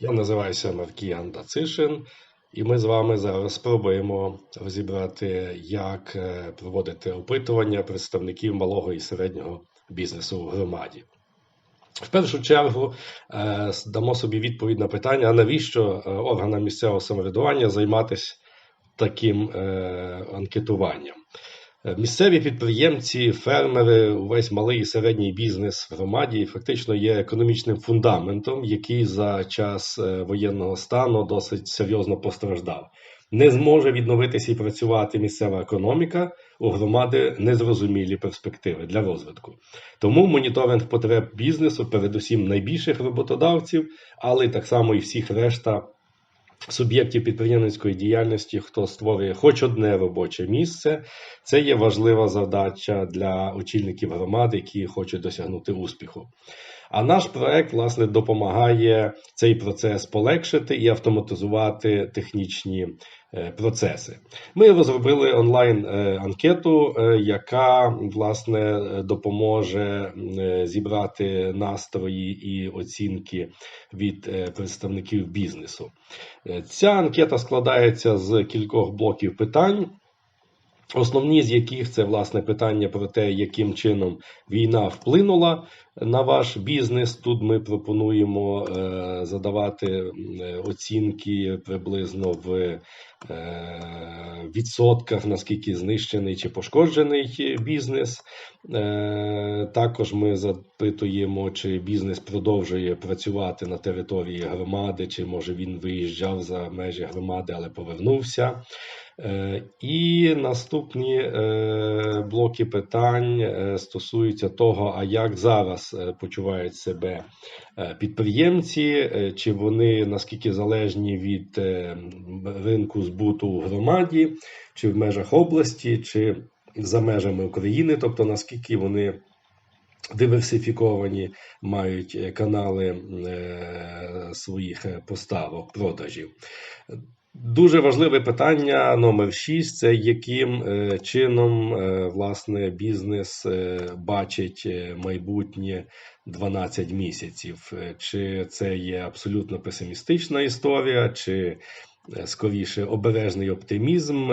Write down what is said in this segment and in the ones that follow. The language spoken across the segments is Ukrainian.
Я називаюся Маркіян Дацишин, і ми з вами зараз спробуємо розібрати, як е, проводити опитування представників малого і середнього бізнесу в громаді. В першу чергу е, дамо собі відповідь на питання, а навіщо е, органам місцевого самоврядування займатися таким анкетуванням. Е, Місцеві підприємці, фермери, увесь малий і середній бізнес в громаді фактично є економічним фундаментом, який за час е, воєнного стану досить серйозно постраждав. Не зможе відновитися і працювати місцева економіка у громади незрозумілі перспективи для розвитку. Тому моніторинг потреб бізнесу, передусім найбільших роботодавців, але так само і всіх решта суб'єктів підприємницької діяльності, хто створює хоч одне робоче місце, це є важлива задача для очільників громади, які хочуть досягнути успіху. А наш проект, власне, допомагає цей процес полегшити і автоматизувати технічні е, процеси. Ми розробили онлайн-анкету, е, яка власне допоможе е, зібрати настрої і оцінки від е, представників бізнесу. Е, Ця анкета складається з кількох блоків питань. Основні з яких це власне питання про те, яким чином війна вплинула на ваш бізнес. Тут ми пропонуємо е, задавати оцінки приблизно в е, відсотках, наскільки знищений чи пошкоджений бізнес. Е, також ми запитуємо, чи бізнес продовжує працювати на території громади, чи може він виїжджав за межі громади, але повернувся. І наступні блоки питань стосуються того, а як зараз е, почувають себе е, підприємці, е, чи вони наскільки залежні від ринку збуту у громаді, чи в межах області, чи за межами України, тобто наскільки вони диверсифіковані, мають канали своїх поставок, продажів. Дуже важливе питання номер 6 це яким е, чином е, власне бізнес е, бачить майбутнє 12 місяців. Чи це є абсолютно песимістична історія, чи скоріше обережний оптимізм.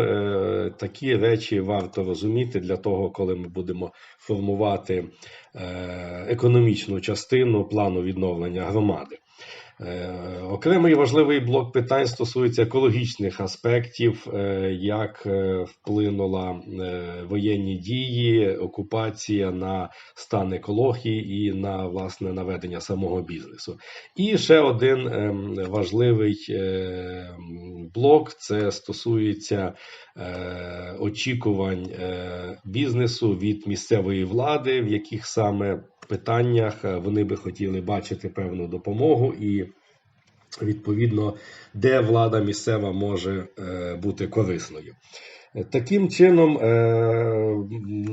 Такі речі варто розуміти для того, коли ми будемо формувати економічну частину плану відновлення громади. Е, Окремий важливий блок питань стосується екологічних аспектів, е, як е, вплинула воєнні дії, окупація на стан екології і на власне наведення самого бізнесу. І ще один ем, важливий блок це стосується очікувань бізнесу від місцевої влади, в яких саме питаннях е, вони би хотіли бачити певну допомогу і. Відповідно, де влада місцева може е, бути корисною. Е, Таким чином,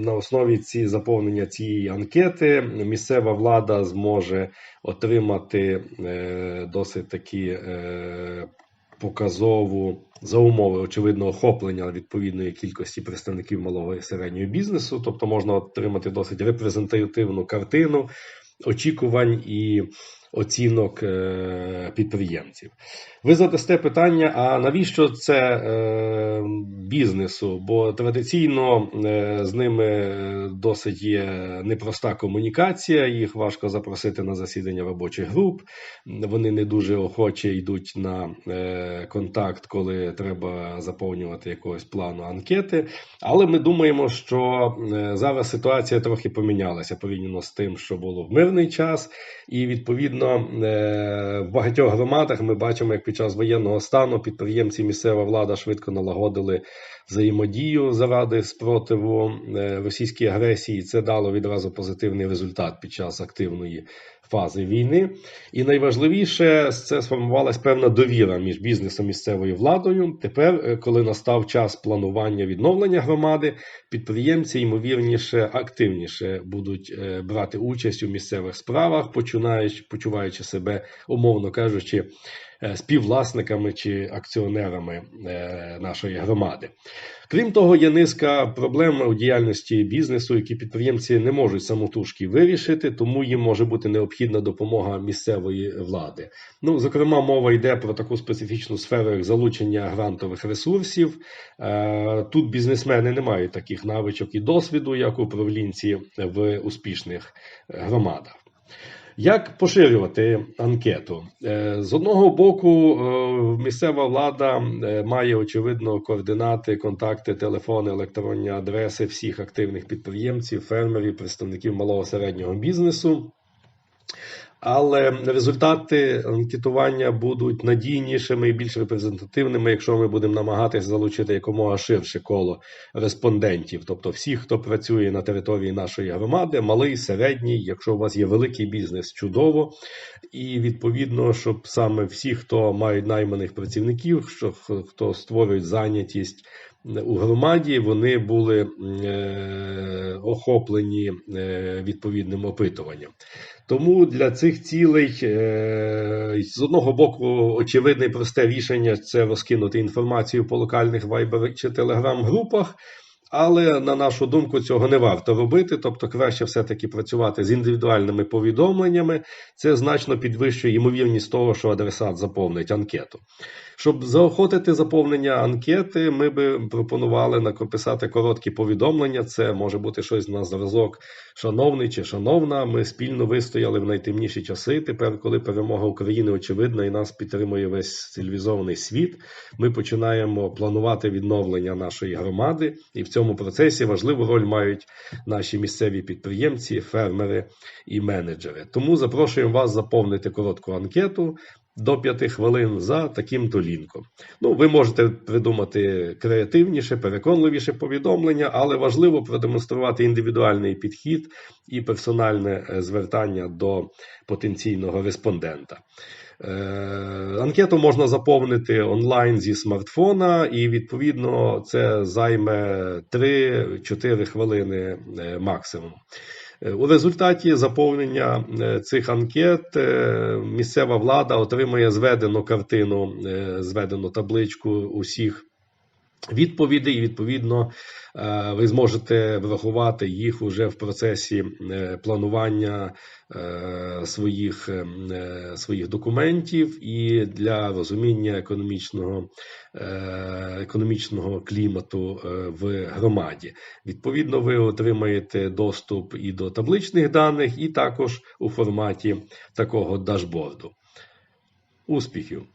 на основі ці заповнення цієї анкети, місцева влада зможе отримати досить такі показову за умови очевидно охоплення відповідної кількості представників малого і середнього бізнесу, тобто можна отримати досить репрезентативну картину очікувань і оцінок е, підприємців. Ви задасте питання: а навіщо це е, бізнесу? Бо традиційно е, з ними досить є непроста комунікація, їх важко запросити на засідання робочих груп. Вони не дуже охоче йдуть на контакт, коли треба заповнювати якогось плану анкети. Але ми думаємо, що зараз ситуація трохи помінялася порівняно з тим, що було в мирний час, і відповідно е, в багатьох громадах ми бачимо, як під час воєнного стану підприємці місцева влада швидко налагодили взаємодію заради спротиву е, російській агресії. Це дало відразу позитивний результат під час активної фази війни. І найважливіше це сформувалась певна довіра між бізнесом і місцевою владою. Тепер, е, коли настав час планування відновлення громади, підприємці ймовірніше активніше будуть е, брати участь у місцевих справах, починаючи почуваючи себе, умовно кажучи. Е, співвласниками чи акціонерами е, нашої громади. Крім того, є низка проблем у діяльності бізнесу, які підприємці не можуть самотужки вирішити, тому їм може бути необхідна допомога місцевої влади. Ну, зокрема, мова йде про таку специфічну сферу, як залучення грантових ресурсів. Е, Тут бізнесмени не мають таких навичок і досвіду, як управлінці в успішних громадах. Як поширювати анкету? Е, З одного боку, е, місцева влада е, має очевидно координати, контакти, телефони, електронні адреси всіх активних підприємців, фермерів, представників малого середнього бізнесу. Але результати анкетування будуть надійнішими і більш репрезентативними, якщо ми будемо намагатися залучити якомога ширше коло респондентів, тобто всіх, хто працює на території нашої громади, малий, середній, якщо у вас є великий бізнес, чудово. І відповідно, щоб саме всі, хто мають найманих працівників, що хто створюють зайнятість у громаді, вони були е, охоплені е, відповідним опитуванням. Тому для цих цілей е, з одного боку очевидне і просте рішення це розкинути інформацію по локальних вайбер чи телеграм-групах. Але на нашу думку, цього не варто робити. Тобто, краще все-таки працювати з індивідуальними повідомленнями. Це значно підвищує ймовірність того, що адресат заповнить анкету. Щоб заохотити заповнення анкети, ми би пропонували написати короткі повідомлення. Це може бути щось на зразок, шановний чи шановна. Ми спільно вистояли в найтемніші часи. Тепер, коли перемога України очевидна і нас підтримує весь цивілізований світ, ми починаємо планувати відновлення нашої громади, і в цьому процесі важливу роль мають наші місцеві підприємці, фермери і менеджери. Тому запрошуємо вас заповнити коротку анкету до 5 хвилин за таким-то лінком. Ну, ви можете придумати креативніше, переконливіше повідомлення, але важливо продемонструвати індивідуальний підхід і персональне е, звертання до потенційного респондента. Е, анкету можна заповнити онлайн зі смартфона, і відповідно це займе 3-4 хвилини е, максимум. У результаті заповнення е, цих анкет е, місцева влада отримує зведену картину, е, зведену табличку усіх відповідей, і відповідно ви зможете врахувати їх уже в процесі планування своїх своїх документів і для розуміння економічного економічного клімату в громаді. Відповідно, ви отримаєте доступ і до табличних даних, і також у форматі такого дашборду. Успіхів!